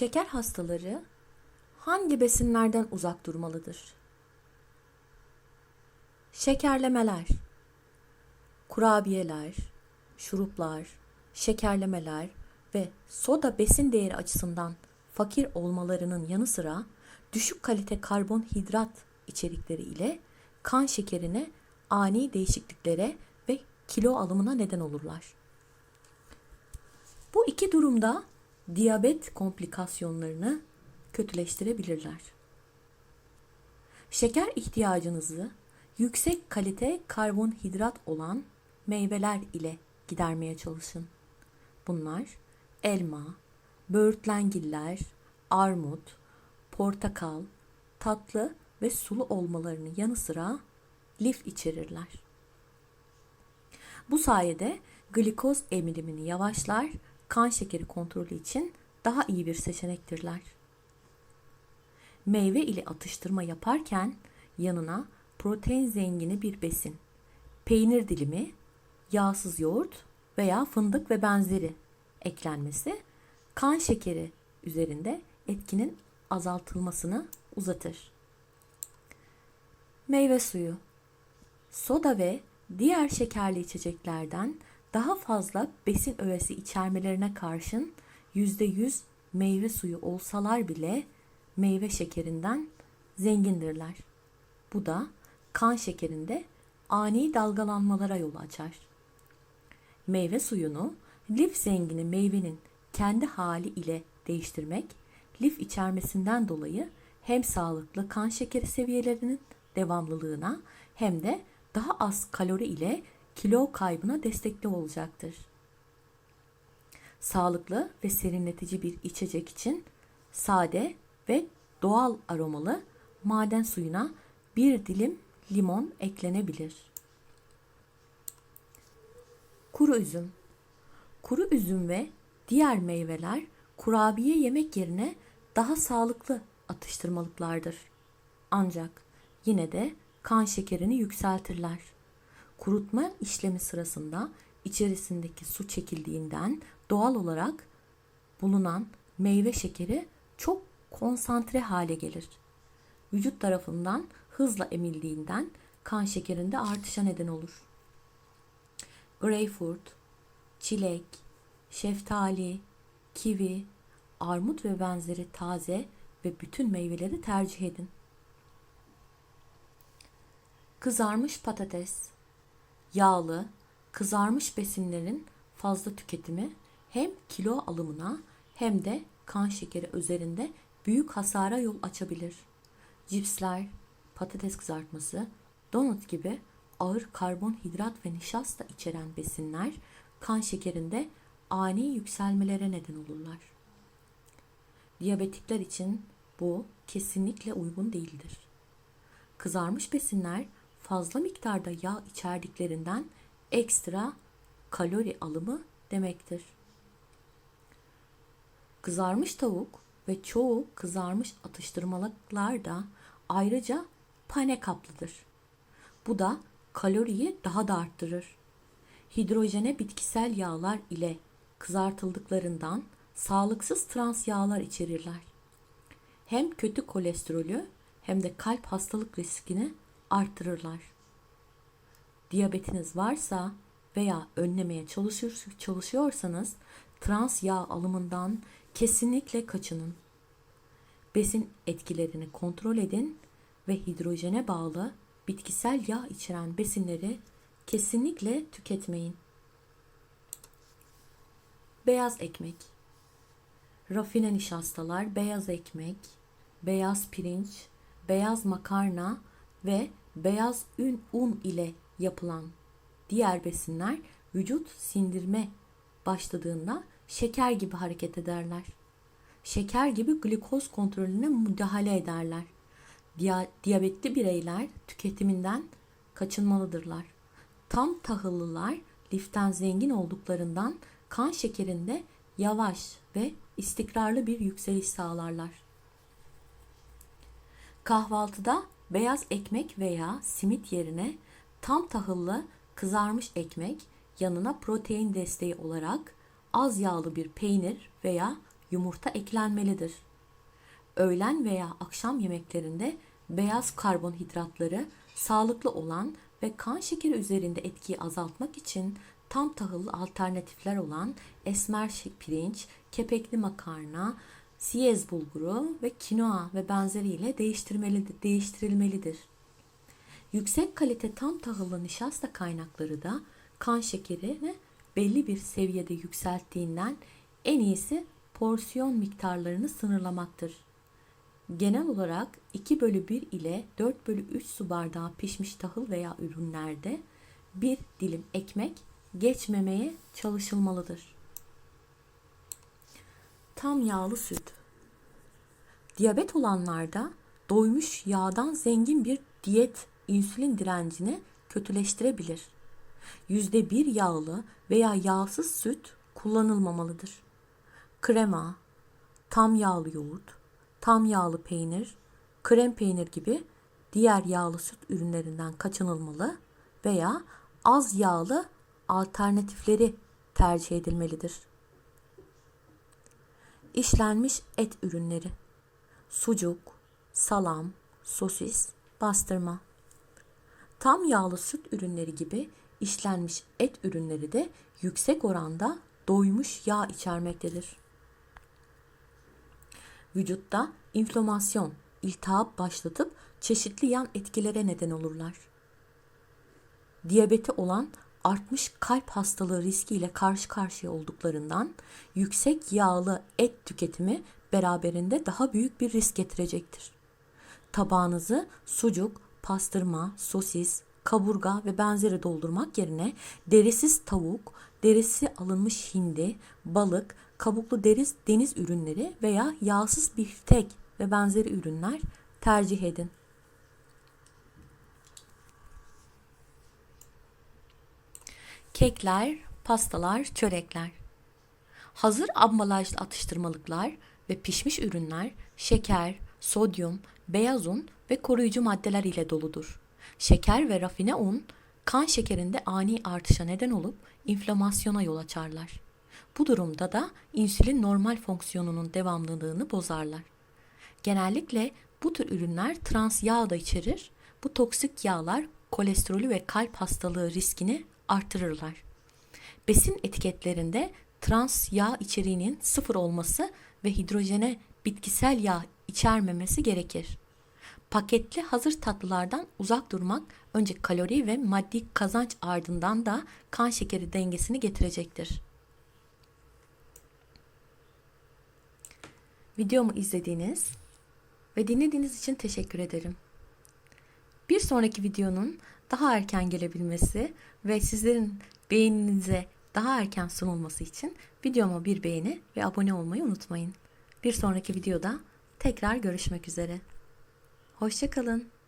Şeker hastaları hangi besinlerden uzak durmalıdır? Şekerlemeler, kurabiyeler, şuruplar, şekerlemeler ve soda besin değeri açısından fakir olmalarının yanı sıra düşük kalite karbonhidrat içerikleri ile kan şekerine ani değişikliklere ve kilo alımına neden olurlar. Bu iki durumda diyabet komplikasyonlarını kötüleştirebilirler. Şeker ihtiyacınızı yüksek kalite karbonhidrat olan meyveler ile gidermeye çalışın. Bunlar elma, böğürtlengiller, armut, portakal, tatlı ve sulu olmalarının yanı sıra lif içerirler. Bu sayede glikoz emilimini yavaşlar, kan şekeri kontrolü için daha iyi bir seçenektirler. Meyve ile atıştırma yaparken yanına protein zengini bir besin, peynir dilimi, yağsız yoğurt veya fındık ve benzeri eklenmesi kan şekeri üzerinde etkinin azaltılmasını uzatır. Meyve suyu Soda ve diğer şekerli içeceklerden daha fazla besin öğesi içermelerine karşın %100 meyve suyu olsalar bile meyve şekerinden zengindirler. Bu da kan şekerinde ani dalgalanmalara yol açar. Meyve suyunu lif zengini meyvenin kendi hali ile değiştirmek, lif içermesinden dolayı hem sağlıklı kan şekeri seviyelerinin devamlılığına hem de daha az kalori ile kilo kaybına destekli olacaktır. Sağlıklı ve serinletici bir içecek için sade ve doğal aromalı maden suyuna bir dilim limon eklenebilir. Kuru üzüm Kuru üzüm ve diğer meyveler kurabiye yemek yerine daha sağlıklı atıştırmalıklardır. Ancak yine de kan şekerini yükseltirler. Kurutma işlemi sırasında içerisindeki su çekildiğinden doğal olarak bulunan meyve şekeri çok konsantre hale gelir. Vücut tarafından hızla emildiğinden kan şekerinde artışa neden olur. Greyfurt, çilek, şeftali, kivi, armut ve benzeri taze ve bütün meyveleri tercih edin. Kızarmış patates, yağlı, kızarmış besinlerin fazla tüketimi hem kilo alımına hem de kan şekeri üzerinde büyük hasara yol açabilir. Cipsler, patates kızartması, donut gibi ağır karbonhidrat ve nişasta içeren besinler kan şekerinde ani yükselmelere neden olurlar. Diyabetikler için bu kesinlikle uygun değildir. Kızarmış besinler fazla miktarda yağ içerdiklerinden ekstra kalori alımı demektir. Kızarmış tavuk ve çoğu kızarmış atıştırmalıklar da ayrıca pane kaplıdır. Bu da kaloriyi daha da arttırır. Hidrojene bitkisel yağlar ile kızartıldıklarından sağlıksız trans yağlar içerirler. Hem kötü kolesterolü hem de kalp hastalık riskini arttırırlar. Diyabetiniz varsa veya önlemeye çalışıyorsanız trans yağ alımından kesinlikle kaçının. Besin etkilerini kontrol edin ve hidrojene bağlı bitkisel yağ içeren besinleri kesinlikle tüketmeyin. Beyaz ekmek Rafine nişastalar, beyaz ekmek, beyaz pirinç, beyaz makarna ve beyaz ün un ile yapılan diğer besinler vücut sindirme başladığında şeker gibi hareket ederler. Şeker gibi glikoz kontrolüne müdahale ederler. Diyabetli bireyler tüketiminden kaçınmalıdırlar. Tam tahıllılar liften zengin olduklarından kan şekerinde yavaş ve istikrarlı bir yükseliş sağlarlar. Kahvaltıda beyaz ekmek veya simit yerine tam tahıllı kızarmış ekmek yanına protein desteği olarak az yağlı bir peynir veya yumurta eklenmelidir. Öğlen veya akşam yemeklerinde beyaz karbonhidratları sağlıklı olan ve kan şekeri üzerinde etkiyi azaltmak için tam tahıllı alternatifler olan esmer pirinç, kepekli makarna, siyez bulguru ve kinoa ve benzeriyle değiştirmelidir, değiştirilmelidir. Yüksek kalite tam tahıllı nişasta kaynakları da kan şekerini belli bir seviyede yükselttiğinden en iyisi porsiyon miktarlarını sınırlamaktır. Genel olarak 2 bölü 1 ile 4 bölü 3 su bardağı pişmiş tahıl veya ürünlerde bir dilim ekmek geçmemeye çalışılmalıdır. Tam yağlı süt. Diyabet olanlarda doymuş yağdan zengin bir diyet insülin direncini kötüleştirebilir. %1 yağlı veya yağsız süt kullanılmamalıdır. Krema, tam yağlı yoğurt, tam yağlı peynir, krem peynir gibi diğer yağlı süt ürünlerinden kaçınılmalı veya az yağlı alternatifleri tercih edilmelidir. İşlenmiş et ürünleri sucuk, salam, sosis, bastırma. Tam yağlı süt ürünleri gibi işlenmiş et ürünleri de yüksek oranda doymuş yağ içermektedir. Vücutta inflamasyon, iltihap başlatıp çeşitli yan etkilere neden olurlar. Diyabeti olan artmış kalp hastalığı riskiyle karşı karşıya olduklarından yüksek yağlı et tüketimi beraberinde daha büyük bir risk getirecektir. Tabağınızı sucuk, pastırma, sosis, kaburga ve benzeri doldurmak yerine derisiz tavuk, derisi alınmış hindi, balık, kabuklu deriz deniz ürünleri veya yağsız biftek ve benzeri ürünler tercih edin. Kekler, pastalar, çörekler. Hazır ambalajlı atıştırmalıklar ve pişmiş ürünler şeker, sodyum, beyaz un ve koruyucu maddeler ile doludur. Şeker ve rafine un kan şekerinde ani artışa neden olup inflamasyona yol açarlar. Bu durumda da insülin normal fonksiyonunun devamlılığını bozarlar. Genellikle bu tür ürünler trans yağ da içerir. Bu toksik yağlar kolesterolü ve kalp hastalığı riskini artırırlar. Besin etiketlerinde trans yağ içeriğinin sıfır olması ve hidrojene bitkisel yağ içermemesi gerekir. Paketli hazır tatlılardan uzak durmak önce kalori ve maddi kazanç ardından da kan şekeri dengesini getirecektir. Videomu izlediğiniz ve dinlediğiniz için teşekkür ederim. Bir sonraki videonun daha erken gelebilmesi ve sizlerin beğeninize daha erken sunulması için videoma bir beğeni ve abone olmayı unutmayın. Bir sonraki videoda tekrar görüşmek üzere. Hoşçakalın.